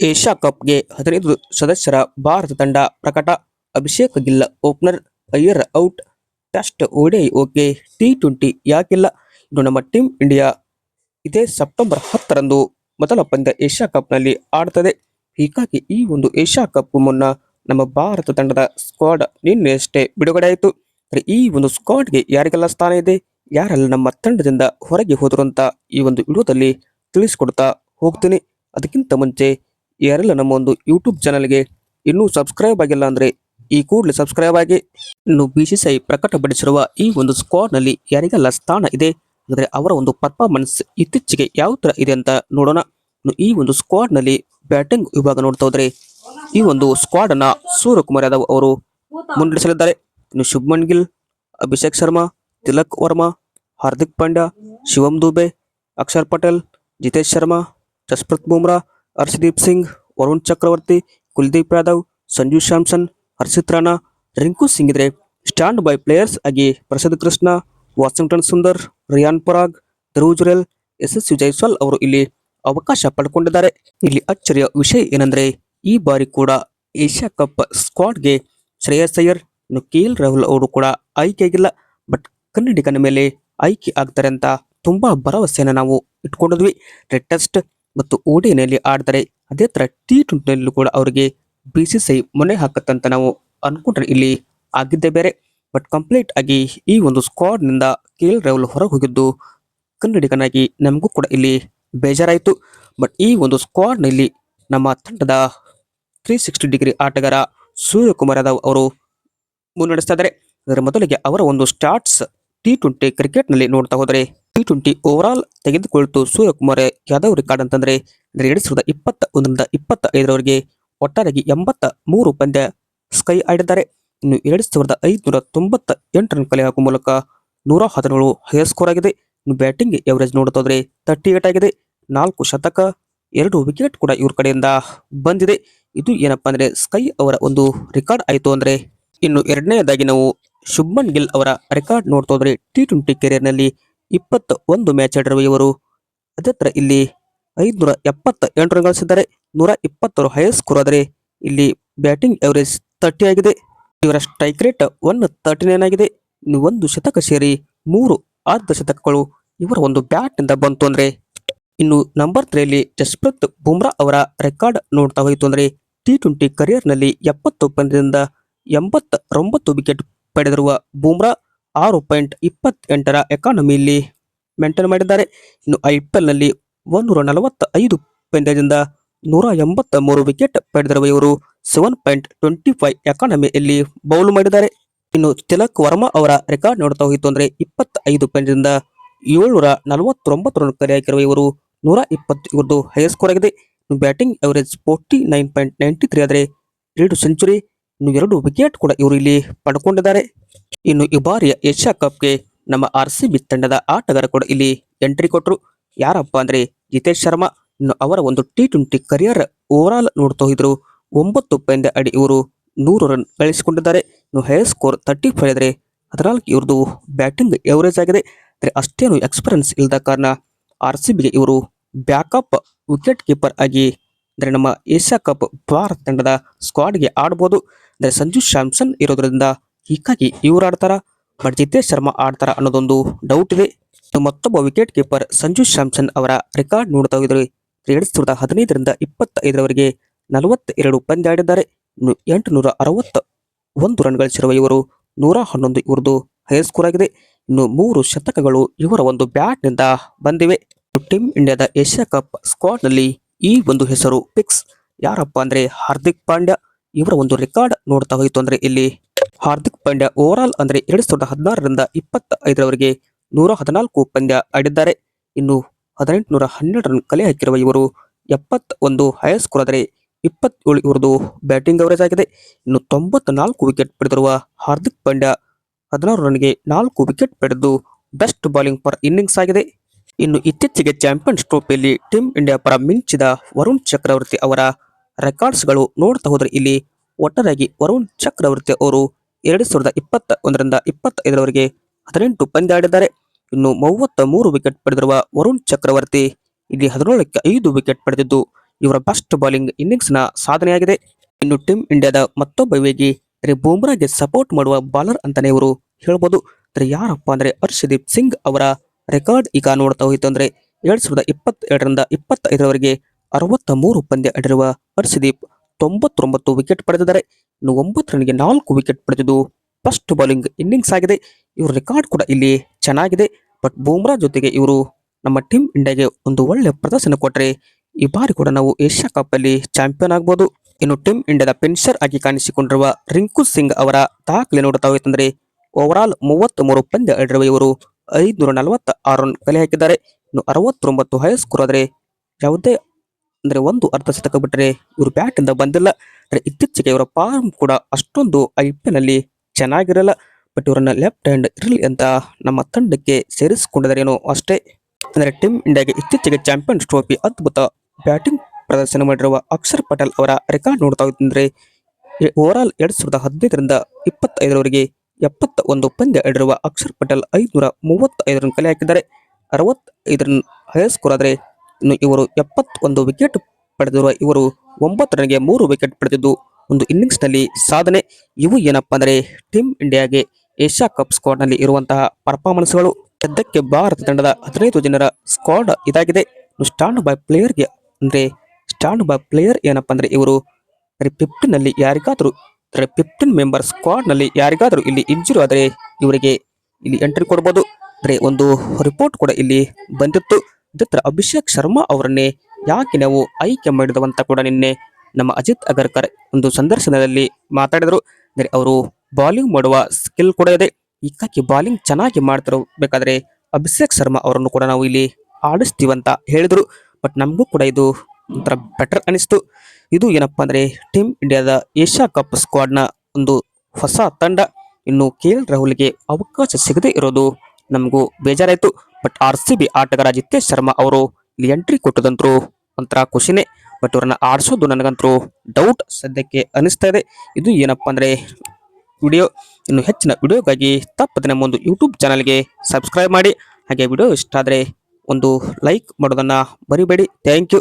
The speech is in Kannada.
ಏಷ್ಯಾ ಕಪ್ಗೆ ಹದಿನೈದು ಸದಸ್ಯರ ಭಾರತ ತಂಡ ಪ್ರಕಟ. Abhishek ಗಿಲ್ಲ opener Iyer out. Test ODI okay. T twenty ಯಾಕಿಲ್ಲ. ಇದು ನಮ್ಮ ಟೀಮ್ ಇಂಡಿಯಾ ಇದೇ ಸೆಪ್ಟೆಂಬರ್ ಹತ್ತರಂದು ಮೊದಲ ಪಂದ್ಯ ಏಷ್ಯಾ ಕಪ್ನಲ್ಲಿ ಆಡುತ್ತದೆ. ಹೀಗಾಗಿ ಈ ಒಂದು ಏಷ್ಯಾ ಕಪ್ ಮುನ್ನ ನಮ್ಮ ಭಾರತ ತಂಡದ ಸ್ಕ್ವಾಡ್ ನಿನ್ನೆಯಷ್ಟೇ ಬಿಡುಗಡೆಯಾಯಿತು ಈ ಒಂದು ಸ್ಕ್ವಾಡ್ಗೆ ಯಾರಿಗೆಲ್ಲ ಸ್ಥಾನ ಇದೆ? ಯಾರೆಲ್ಲ ನಮ್ಮ ತಂಡದಿಂದ ಹೊರಗೆ ಹೋದರು ಅಂತ ಈ ಒಂದು ವಿಡಿಯೋದಲ್ಲಿ ತಿಳಿಸಿಕೊಡ್ತಾ ಹೋಗ್ತೀನಿ. ಅದಕ್ಕಿಂತ ಮುಂಚೆ ಯಾರೆಲ್ಲ ನಮ್ಮ ಒಂದು ಯೂಟ್ಯೂಬ್ ಚಾನಲ್ಗೆ ಇನ್ನೂ ಸಬ್ಸ್ಕ್ರೈಬ್ ಆಗಿಲ್ಲ ಅಂದರೆ ಈ ಕೂಡಲೇ ಸಬ್ಸ್ಕ್ರೈಬ್ ಆಗಿ. ಇನ್ನು ಬಿ ಸಿ ಸಿ ಐ ಪ್ರಕಟಪಡಿಸಿರುವ ಈ ಒಂದು ಸ್ಕ್ವಾಡ್ನಲ್ಲಿ ಯಾರಿಗೆಲ್ಲ ಸ್ಥಾನ ಇದೆ ಅಂದರೆ ಅವರ ಒಂದು ಪರ್ಫಾರ್ಮೆನ್ಸ್ ಇತ್ತೀಚೆಗೆ ಯಾವ ಥರ ಇದೆ ಅಂತ ನೋಡೋಣ. ಈ ಒಂದು ಸ್ಕ್ವಾಡ್ನಲ್ಲಿ ಬ್ಯಾಟಿಂಗ್ ವಿಭಾಗ ನೋಡ್ತಾ ಹೋದರೆ ಈ ಒಂದು ಸ್ಕ್ವಾಡ್ ಅನ್ನ ಸೂರ್ಯಕುಮಾರ್ ಯಾದವ್ ಅವರು ಮುನ್ನಡೆಸಲಿದ್ದಾರೆ. ಇನ್ನು ಶುಭ್ಮನ್ ಗಿಲ್, ಅಭಿಷೇಕ್ ಶರ್ಮಾ, ತಿಲಕ್ ವರ್ಮಾ, ಹಾರ್ದಿಕ್ ಪಾಂಡ್ಯ, ಶಿವಂ ದುಬೆ, ಅಕ್ಷರ್ ಪಟೇಲ್, ಜಿತೇಶ್ ಶರ್ಮಾ, ಜಸ್ಪ್ರತ್ ಬುಮ್ರಾ ಹರ್ಷದೀಪ್ ಸಿಂಗ್, ವರುಣ್ ಚಕ್ರವರ್ತಿ, ಕುಲ್ದೀಪ್ ಯಾದವ್, ಸಂಜು ಸ್ಯಾಮ್ಸನ್ ಹರ್ಷಿತ್ ರಾಣಾ, ರಿಂಕು ಸಿಂಗ್ ಇದ್ರೆ ಸ್ಟ್ಯಾಂಡ್ ಬೈ ಪ್ಲೇಯರ್ಸ್ ಆಗಿ Prasad Krishna, Washington Sundar, Riyan Parag, Dhruv Jurel S S Jaiswal ಅವರು ಇಲ್ಲಿ ಅವಕಾಶ ಪಡ್ಕೊಂಡಿದ್ದಾರೆ. ಇಲ್ಲಿ ಅಚ್ಚರಿಯ ವಿಷಯ ಏನಂದ್ರೆ, ಈ ಬಾರಿ ಕೂಡ ಏಷ್ಯಾ ಕಪ್ ಸ್ಕ್ವಾಡ್ಗೆ ಶ್ರೇಯಸ್ ಅಯ್ಯರ್ ನುಕೀಲ್ ರಾಹುಲ್ ಅವರು ಕೂಡ ಆಯ್ಕೆಯಾಗಿಲ್ಲ. ಬಟ್ ಕನ್ನಡಿಗನ ಮೇಲೆ ಆಯ್ಕೆ ಆಗ್ತಾರೆ ಅಂತ ತುಂಬಾ ಭರವಸೆಯನ್ನು ನಾವು ಇಟ್ಕೊಂಡಿದ್ವಿ. ಲೇಟೆಸ್ಟ್ ಟೆಸ್ಟ್ ಮತ್ತು ಓಡಿನಲ್ಲಿ ಆಡ್ತಾರೆ ಅದೇ ಥರ ಟಿ ಟ್ವೆಂಟಿನಲ್ಲೂ ಕೂಡ ಅವರಿಗೆ ಬಿ ಸಿ ಸಿ ಮೊನೆ ಹಾಕತ್ತಂತ ನಾವು ಅನ್ಕೊಂಡ್ರೆ ಇಲ್ಲಿ ಆಗಿದ್ದೇ ಬೇರೆ. ಬಟ್ ಕಂಪ್ಲೀಟ್ ಆಗಿ ಈ ಒಂದು ಸ್ಕ್ವಾಡ್ನಿಂದ ಕೆ ಎಲ್ ರಾಹುಲ್ ಹೊರಗೆ ಹೋಗಿದ್ದು ಕನ್ನಡಿಗನಾಗಿ ನಮಗೂ ಕೂಡ ಇಲ್ಲಿ ಬೇಜಾರಾಯಿತು. ಬಟ್ ಈ ಒಂದು ಸ್ಕ್ವಾಡ್ನಲ್ಲಿ ನಮ್ಮ ತಂಡದ ತ್ರೀ ಸಿಕ್ಸ್ಟಿ ಡಿಗ್ರಿ ಆಟಗಾರ ಸೂರ್ಯಕುಮಾರ್ ಯಾದವ್ ಅವರು ಮುನ್ನಡೆಸ್ತಾ ಇದ್ದಾರೆ. ಅದರ ಮೊದಲಿಗೆ ಅವರ ಒಂದು ಸ್ಟಾರ್ಟ್ಸ್ ಟಿ ಟ್ವೆಂಟಿ ಕ್ರಿಕೆಟ್ನಲ್ಲಿ ನೋಡ್ತಾ ಹೋದರೆ ಟಿ ಟ್ವೆಂಟಿ ಓವರ್ ಆಲ್ ತೆಗೆದುಕೊಳ್ತು ಸೂರ್ಯಕುಮಾರ್ ಯಾದವ್ ರೆಕಾರ್ಡ್ ಅಂತಂದ್ರೆ ಎರಡು ಸಾವಿರದ ಇಪ್ಪತ್ತ ಒಂದರಿಂದ ಇಪ್ಪತ್ತ ಐದರವರೆಗೆ ಒಟ್ಟಾರೆಯಾಗಿ ಎಂಬತ್ತ ಮೂರು ಪಂದ್ಯ ಸ್ಕೈ ಆಡಿದ್ದಾರೆ. ಇನ್ನು ಎರಡು ಸಾವಿರದ ಐದುನೂರ ತೊಂಬತ್ತ ಎಂಟು ರನ್ ಕಲೆ ಹಾಕುವ ಮೂಲಕ ನೂರ ಹದಿನೇಳು ಹೈಯರ್ ಸ್ಕೋರ್ ಆಗಿದೆ. ಇನ್ನು ಬ್ಯಾಟಿಂಗ್ ಎವರೇಜ್ ನೋಡ್ತಾ ಹೋದ್ರೆ ತರ್ಟಿ ಏಟ್ ಆಗಿದೆ. ನಾಲ್ಕು ಶತಕ, ಎರಡು ವಿಕೆಟ್ ಕೂಡ ಇವ್ರ ಕಡೆಯಿಂದ ಬಂದಿದೆ. ಇದು ಏನಪ್ಪಾ ಅಂದರೆ ಸ್ಕೈ ಅವರ ಒಂದು ರೆಕಾರ್ಡ್ ಆಯಿತು ಅಂದ್ರೆ ಇನ್ನು ಎರಡನೇದಾಗಿ ನಾವು ಶುಭ್ಮನ್ ಗಿಲ್ ಅವರ ರೆಕಾರ್ಡ್ ನೋಡ್ತೋದ್ರೆ ಟಿ ಟ್ವೆಂಟಿ ಕೆರಿಯರ್ನಲ್ಲಿ ಇಪ್ಪತ್ತ ಒಂದು ಮ್ಯಾಚ್ ಆಡಿರುವ ಇವರು ಅದೇ ಇಲ್ಲಿ ಐದುನೂರ ಎಪ್ಪತ್ತ ಎಂಟು ರನ್ ಗಳಿಸಿದ್ದಾರೆ. ನೂರ ಇಪ್ಪತ್ತಾರು ಹೈಯರ್ ಸ್ಕೋರ್ ಆದರೆ ಇಲ್ಲಿ ಬ್ಯಾಟಿಂಗ್ ಎವರೇಜ್ ತರ್ಟಿ ಆಗಿದೆ. ಇವರ strike rate one thirty nine ಆಗಿದೆ ಒಂದು ಶತಕ ಸೇರಿ ಮೂರು ಅರ್ಧ ಶತಕಗಳು ಇವರ ಒಂದು ಬ್ಯಾಟ್ನಿಂದ ಬಂತು ಅಂದ್ರೆ. ಇನ್ನು ನಂಬರ್ ತ್ರೀಯಲ್ಲಿ ಜಸ್ಪ್ರೀತ್ ಬುಮ್ರಾ ಅವರ ರೆಕಾರ್ಡ್ ನೋಡ್ತಾ ಹೋಯಿತು ಅಂದ್ರೆ ಟಿ ಟ್ವೆಂಟಿ ಕರಿಯರ್ನಲ್ಲಿ ಎಪ್ಪತ್ತು ಪಂದ್ಯದಿಂದ ಎಂಬತ್ತೊಂಬತ್ತು ವಿಕೆಟ್ ಪಡೆದಿರುವ ಬೂಮ್ರಾ ಆರು ಪಾಯಿಂಟ್ ಇಪ್ಪತ್ತೆಂಟರ ಎಕಾನಮಿಯಲ್ಲಿ ಮೇಂಟೈನ್ ಮಾಡಿದ್ದಾರೆ. ಇನ್ನು ಐ ಪಿ ಎಲ್ನಲ್ಲಿ ಒಂದೂರ ನಲವತ್ತ ಐದು ಪಂದ್ಯದಿಂದ ನೂರ ಎಂಬತ್ತ ಮೂರು ವಿಕೆಟ್ ಪಡೆದಿರುವ ಇವರು ಸೆವೆನ್ ಪಾಯಿಂಟ್ ಟ್ವೆಂಟಿ ಫೈವ್ ಎಕಾನಮಿಯಲ್ಲಿ ಬೌಲ್ ಮಾಡಿದ್ದಾರೆ. ಇನ್ನು ತಿಲಕ್ ವರ್ಮಾ ಅವರ ರೆಕಾರ್ಡ್ ನೋಡ್ತಾ ಹೋಯಿತು ಅಂದ್ರೆ ಇಪ್ಪತ್ತೈದು ಪಂದ್ಯದಿಂದ ಏಳ್ನೂರ ನಲವತ್ತೊಂಬತ್ತು ರನ್ ಕರೆ ಹಾಕಿರುವ ಇವರು ನೂರ ಇಪ್ಪತ್ತು ಇವ್ರದ್ದು ಹೈಯರ್ ಸ್ಕೋರ್ ಆಗಿದೆ. Batting average forty nine point ninety three ಆದರೆ ಎರಡು ಸೆಂಚುರಿ ಇನ್ನು ಎರಡು ವಿಕೆಟ್ ಕೂಡ ಇವರು ಇಲ್ಲಿ ಪಡ್ಕೊಂಡಿದ್ದಾರೆ. ಇನ್ನು ಈ ಬಾರಿಯ ಏಷ್ಯಾ ಕಪ್ಗೆ ನಮ್ಮ ಆರ್ ಸಿ ಬಿ ತಂಡದ ಆಟಗಾರ ಕೂಡ ಇಲ್ಲಿ ಎಂಟ್ರಿ ಕೊಟ್ಟರು ಯಾರಪ್ಪ ಅಂದ್ರೆ ಜಿತೇಶ್ ಶರ್ಮಾ. ಇನ್ನು ಅವರ ಒಂದು T twenty career over all ನೋಡ್ತಾ ಹೋದ್ರು ಒಂಬತ್ತು ಪಂದ್ಯ ಅಡಿ ಇವರು ನೂರು ರನ್ ಗಳಿಸಿಕೊಂಡಿದ್ದಾರೆ. ಇನ್ನು ಹೈ ಸ್ಕೋರ್ ತರ್ಟಿ ಫೈವ್ ಆದರೆ ಹದಿನಾಲ್ಕು ಇವ್ರದ್ದು ಬ್ಯಾಟಿಂಗ್ ಎವರೇಜ್ ಆಗಿದೆ. ಆದರೆ ಅಷ್ಟೇನು ಎಕ್ಸ್ಪೀರಿಯನ್ಸ್ ಇಲ್ಲದ ಕಾರಣ ಆರ್ ಸಿ ಬಿಗೆ ಇವರು ಬ್ಯಾಕಪ್ ವಿಕೆಟ್ ಕೀಪರ್ ಆಗಿ, ಅಂದರೆ ನಮ್ಮ ಏಷ್ಯಾ ಕಪ್ ಭಾರತ ತಂಡದ ಸ್ಕ್ವಾಡ್ಗೆ ಆಡ್ಬೋದು. ಅಂದರೆ ಸಂಜು ಸ್ಯಾಮ್ಸನ್ ಇರೋದ್ರಿಂದ ಹೀಗಾಗಿ ಇವ್ರು ಆಡ್ತಾರ ಬಟ್ ಜಿತೇಶ್ ಶರ್ಮಾ ಆಡ್ತಾರ ಅನ್ನೋದೊಂದು ಡೌಟ್ ಇದೆ. ಮತ್ತೊಬ್ಬ ವಿಕೆಟ್ ಕೀಪರ್ ಸಂಜು ಸ್ಯಾಮ್ಸನ್ ಅವರ ರೆಕಾರ್ಡ್ ನೋಡ್ತಾ ಹೋಗಿದ್ರು ಎರಡು ಸಾವಿರದ ಹದಿನೈದರಿಂದ ಇಪ್ಪತ್ತೈದರವರೆಗೆ ನಲವತ್ತ ಎರಡು ಪಂದ್ಯ ಆಡಿದ್ದಾರೆ. ಇನ್ನು ಎಂಟುನೂರ ಅರವತ್ತ ಒಂದು ರನ್ ಗಳಿಸಿರುವ ಇವರು ನೂರ ಹನ್ನೊಂದು ಇವ್ರದ್ದು ಹೈಯರ್ ಸ್ಕೋರ್ ಆಗಿದೆ. ಇನ್ನು ಮೂರು ಶತಕಗಳು ಇವರ ಒಂದು ಬ್ಯಾಟ್ನಿಂದ ಬಂದಿವೆ. ಟೀಮ್ ಇಂಡಿಯಾದ ಏಷ್ಯಾ ಕಪ್ ಸ್ಕ್ವಾಡ್ನಲ್ಲಿ ಈ ಒಂದು ಹೆಸರು ಫಿಕ್ಸ್ ಯಾರಪ್ಪ ಅಂದರೆ ಹಾರ್ದಿಕ್ ಪಾಂಡ್ಯ. ಇವರ ಒಂದು ರೆಕಾರ್ಡ್ ನೋಡ್ತಾ ಹೋಯಿತು ಅಂದ್ರೆ ಇಲ್ಲಿ ಹಾರ್ದಿಕ್ ಪಾಂಡ್ಯ ಓವರ್ ಆಲ್ ಅಂದ್ರೆ ಎರಡ್ ಸಾವಿರದ ಹದಿನಾರರಿಂದ ಇಪ್ಪತ್ತ ಐದರವರೆಗೆ ನೂರ ಹದಿನಾಲ್ಕು ಪಂದ್ಯ ಆಡಿದ್ದಾರೆ. ಇನ್ನು ಹದಿನೆಂಟುನೂರ ಹನ್ನೆರಡು ರನ್ ಕಲೆ ಹಾಕಿರುವ ಇವರು ಎಪ್ಪತ್ತ ಒಂದು ಹೈಯರ್ ಸ್ಕೋರ್ ಆದರೆ ಇಪ್ಪತ್ತೇಳು ಇವರದು ಬ್ಯಾಟಿಂಗ್ ಅವರೇಜ್ ಆಗಿದೆ. ಇನ್ನು ತೊಂಬತ್ತ ನಾಲ್ಕು ವಿಕೆಟ್ ಪಡೆದಿರುವ ಹಾರ್ದಿಕ್ ಪಾಂಡ್ಯ ಹದಿನಾರು ರನ್ಗೆ ನಾಲ್ಕು ವಿಕೆಟ್ ಪಡೆದು ಬೆಸ್ಟ್ ಬೌಲಿಂಗ್ ಪರ್ ಇನ್ನಿಂಗ್ಸ್ ಆಗಿದೆ. ಇನ್ನು ಇತ್ತೀಚೆಗೆ ಚಾಂಪಿಯನ್ಸ್ ಟ್ರೋಫಿಯಲ್ಲಿ ಟೀಮ್ ಇಂಡಿಯಾ ಪರ ಮಿಂಚಿದ ವರುಣ್ ಚಕ್ರವರ್ತಿ ಅವರ ರೆಕಾರ್ಡ್ಸ್ಗಳು ನೋಡ್ತಾ ಹೋದ್ರೆ ಇಲ್ಲಿ ಒಟ್ಟಾರೆಯಾಗಿ ವರುಣ್ ಚಕ್ರವರ್ತಿ ಅವರು ಎರಡು ಸಾವಿರದ ಇಪ್ಪತ್ತ ಒಂದರಿಂದ ಇಪ್ಪತ್ತೈದರವರೆಗೆ ಹದಿನೆಂಟು ಪಂದ್ಯ ಆಡಿದ್ದಾರೆ. ಇನ್ನು ಮೂವತ್ತ ಮೂರು ವಿಕೆಟ್ ಪಡೆದಿರುವ ವರುಣ್ ಚಕ್ರವರ್ತಿ ಇಲ್ಲಿ ಹದಿನೇಳಕ್ಕೆ ಐದು ವಿಕೆಟ್ ಪಡೆದಿದ್ದು, ಇವರ ಬೆಸ್ಟ್ ಬೌಲಿಂಗ್ನ ಸಾಧನೆಯಾಗಿದೆ. ಇನ್ನು ಟೀಮ್ ಇಂಡಿಯಾದ ಮತ್ತೊಬ್ಬ ವೇಗಿ ಬೂಮ್ರಾಗೆ ಸಪೋರ್ಟ್ ಮಾಡುವ ಬಾಲರ್ ಅಂತಾನೆ ಇವರು ಹೇಳ್ಬೋದು. ಅಂದ್ರೆ ಯಾರಪ್ಪ ಅಂದ್ರೆ ಹರ್ಷದೀಪ್ ಸಿಂಗ್ ಅವರ ರೆಕಾರ್ಡ್ ಈಗ ನೋಡ್ತಾ ಹೋಯಿತು ಅಂದ್ರೆ ಎರಡ್ ಸಾವಿರದ ಇಪ್ಪತ್ತೆರಡರಿಂದ ಇಪ್ಪತ್ತೈದರವರೆಗೆ ಅರವತ್ತ ಮೂರು ಪಂದ್ಯ ಆಡಿರುವ ಹರ್ಷದೀಪ್ ತೊಂಬತ್ತೊಂಬತ್ತು ವಿಕೆಟ್ ಪಡೆದಿದ್ದಾರೆ. ಇನ್ನು ಒಂಬತ್ತು ರನ್ಗೆ ನಾಲ್ಕು ವಿಕೆಟ್ ಪಡೆದಿದ್ದು ಫಸ್ಟ್ ಬೌಲಿಂಗ್ ಇನ್ನಿಂಗ್ಸ್ ಆಗಿದೆ. ಇವರ ರೆಕಾರ್ಡ್ ಕೂಡ ಇಲ್ಲಿ ಚೆನ್ನಾಗಿದೆ. ಬಟ್ ಬೂಮ್ರಾ ಜೊತೆಗೆ ಇವರು ನಮ್ಮ ಟೀಮ್ ಇಂಡಿಯಾಗೆ ಒಂದು ಒಳ್ಳೆ ಪ್ರದರ್ಶನ ಕೊಟ್ಟರೆ ಈ ಬಾರಿ ಕೂಡ ನಾವು ಏಷ್ಯಾ ಕಪ್ ಅಲ್ಲಿ ಚಾಂಪಿಯನ್ ಆಗ್ಬೋದು. ಇನ್ನು ಟೀಮ್ ಇಂಡಿಯಾದ ಪೆನ್ಷರ್ ಆಗಿ ಕಾಣಿಸಿಕೊಂಡಿರುವ ರಿಂಕು ಸಿಂಗ್ ಅವರ ದಾಖಲೆ ನೋಡುತ್ತಾ ಹೋಯ್ತಂದ್ರೆ ಓವರ್ ಆಲ್ ಮೂವತ್ತ್ ಮೂರು ಪಂದ್ಯ ಆಡಿರುವ ಇವರು ಐದುನೂರ ನಲವತ್ತ ಆರು ರನ್ ಕಲೆ ಹಾಕಿದ್ದಾರೆ. ಇನ್ನು ಅರವತ್ತೊಂಬತ್ತು ಹೈ ಸ್ಕೋರ್ ಆದರೆ ಯಾವುದೇ ಅಂದ್ರೆ ಒಂದು ಅರ್ಧ ಶತಕ ಬಿಟ್ಟರೆ ಇವರು ಬ್ಯಾಟ್ ಇಂದ ಬಂದಿಲ್ಲ. ಅಂದ್ರೆ ಇತ್ತೀಚೆಗೆ ಇವರ ಫಾರ್ಮ್ ಕೂಡ ಅಷ್ಟೊಂದು ಐ ಪಿ ಎಲ್ ಅಲ್ಲಿ ಚೆನ್ನಾಗಿರಲ್ಲ. ಬಟ್ ಇವರನ್ನ ಲೆಫ್ಟ್ ಹ್ಯಾಂಡ್ ಇರಲಿ ಅಂತ ನಮ್ಮ ತಂಡಕ್ಕೆ ಸೇರಿಸಿಕೊಂಡಿದ್ದಾರೇನೋ ಅಷ್ಟೇ. ಅಂದ್ರೆ ಟೀಮ್ ಇಂಡಿಯಾಗೆ ಇತ್ತೀಚೆಗೆ ಚಾಂಪಿಯನ್ಸ್ ಟ್ರೋಫಿ ಅದ್ಭುತ ಬ್ಯಾಟಿಂಗ್ ಪ್ರದರ್ಶನ ಮಾಡಿರುವ ಅಕ್ಷರ್ ಪಟೇಲ್ ಅವರ ರೆಕಾರ್ಡ್ ನೋಡ್ತಾ ಇದ್ರೆ ಓವರ್ ಆಲ್ ಎರಡ್ ಸಾವಿರದ ಹದಿನೈದರಿಂದ ಇಪ್ಪತ್ತೈದರವರೆಗೆ ಎಪ್ಪತ್ತ ಒಂದು ಪಂದ್ಯ ಆಡಿರುವ ಅಕ್ಷರ್ ಪಟೇಲ್ ಐದುನೂರ ಮೂವತ್ತೈದರನ್ನು ರನ್ ಕಲೆ ಹಾಕಿದ್ದಾರೆ. ಅರವತ್ತೈದು ರನ್ ಹೈ ಸ್ಕೋರ್ ಆದರೆ ಇನ್ನು ಇವರು ಎಪ್ಪತ್ತೊಂದು ವಿಕೆಟ್ ಪಡೆದಿರುವ ಇವರು ಒಂಬತ್ತು ರನ್ಗೆ ಮೂರು ವಿಕೆಟ್ ಪಡೆದಿದ್ದು ಒಂದು ಇನ್ನಿಂಗ್ಸ್ನಲ್ಲಿ ಸಾಧನೆ. ಇವು ಏನಪ್ಪ ಅಂದರೆ ಟೀಮ್ ಇಂಡಿಯಾಗೆ ಏಷ್ಯಾ ಕಪ್ ಸ್ಕ್ವಾಡ್ನಲ್ಲಿ ಇರುವಂತಹ ಪರ್ಫಾರ್ಮೆನ್ಸ್ಗಳು ಸದ್ಯಕ್ಕೆ ಭಾರತ ತಂಡದ ಹದಿನೈದು ಜನರ ಸ್ಕ್ವಾಡ್ ಇದಾಗಿದೆ. ಸ್ಟಾಂಡ್ ಬೈ ಪ್ಲೇಯರ್ಗೆ ಅಂದ್ರೆ ಸ್ಟಾಂಡ್ ಬೈ ಪ್ಲೇಯರ್ ಏನಪ್ಪ ಅಂದರೆ ಇವರು ಫಿಫ್ಟೀನ್ನಲ್ಲಿ ಅಂದರೆ ಫಿಫ್ಟೀನ್ ಮೆಂಬರ್ ಸ್ಕ್ವಾಡ್ನಲ್ಲಿ ಯಾರಿಗಾದ್ರೂ ಇಲ್ಲಿ ಇಂಜುರಿ ಆದರೆ ಇವರಿಗೆ ಇಲ್ಲಿ ಎಂಟ್ರಿ ಕೊಡಬಹುದು ಅಂದರೆ ಒಂದು ರಿಪೋರ್ಟ್ ಕೂಡ ಇಲ್ಲಿ ಬಂದಿತ್ತು. ಇದತ್ರ ಅಭಿಷೇಕ್ ಶರ್ಮಾ ಅವರನ್ನೇ ಯಾಕೆ ನಾವು ಆಯ್ಕೆ ಮಾಡಿದವಂತ ಕೂಡ ನಿನ್ನೆ ನಮ್ಮ ಅಜಿತ್ ಅಗರ್ಕರ್ ಒಂದು ಸಂದರ್ಶನದಲ್ಲಿ ಮಾತಾಡಿದರು. ಅಂದರೆ ಅವರು ಬಾಲಿಂಗ್ ಮಾಡುವ ಸ್ಕಿಲ್ ಕೂಡ ಇದೆ. ಹೀಗಾಗಿ ಬಾಲಿಂಗ್ ಚೆನ್ನಾಗಿ ಮಾಡ್ತಿರಬೇಕಾದ್ರೆ ಅಭಿಷೇಕ್ ಶರ್ಮಾ ಅವರನ್ನು ಕೂಡ ನಾವು ಇಲ್ಲಿ ಆಡಿಸ್ತೀವಂತ ಹೇಳಿದರು. ಬಟ್ ನಮಗೂ ಕೂಡ ಇದು ಒಂಥರ ಬೆಟರ್ ಅನಿಸ್ತು. ಇದು ಏನಪ್ಪ ಅಂದರೆ ಟೀಮ್ ಇಂಡಿಯಾದ ಏಷ್ಯಾ ಕಪ್ ಸ್ಕ್ವಾಡ್ನ ಒಂದು ಹೊಸ ತಂಡ. ಇನ್ನು ಕೆ ಎಲ್ ರಾಹುಲ್ಗೆ ಅವಕಾಶ ಸಿಗದೆ ಇರೋದು ನಮಗೂ ಬೇಜಾರಾಯಿತು. ಬಟ್ ಆರ್ ಸಿ ಬಿ ಆಟಗಾರ ಜಿತೇಶ್ ಶರ್ಮಾ ಅವರು ಇಲ್ಲಿ ಎಂಟ್ರಿ ಕೊಟ್ಟದಂತರು ಒಂಥರ ಖುಷಿನೇ. ಬಟ್ ಅವ್ರನ್ನ ಆಡಿಸೋದು ನನಗಂತರೂ ಡೌಟ್ ಸದ್ಯಕ್ಕೆ ಅನಿಸ್ತಾ ಇದೆ. ಇದು ಏನಪ್ಪ ಅಂದರೆ ವಿಡಿಯೋ. ಇನ್ನು ಹೆಚ್ಚಿನ ವಿಡಿಯೋಗಾಗಿ ತಪ್ಪದೆ ನಮ್ಮ ಒಂದು ಯೂಟ್ಯೂಬ್ ಚಾನಲ್ಗೆ ಸಬ್ಸ್ಕ್ರೈಬ್ ಮಾಡಿ. ಹಾಗೆ ವಿಡಿಯೋ ಇಷ್ಟ ಆದರೆ ಒಂದು ಲೈಕ್ ಮಾಡೋದನ್ನು ಬರಿಬೇಡಿ ಥ್ಯಾಂಕ್ ಯು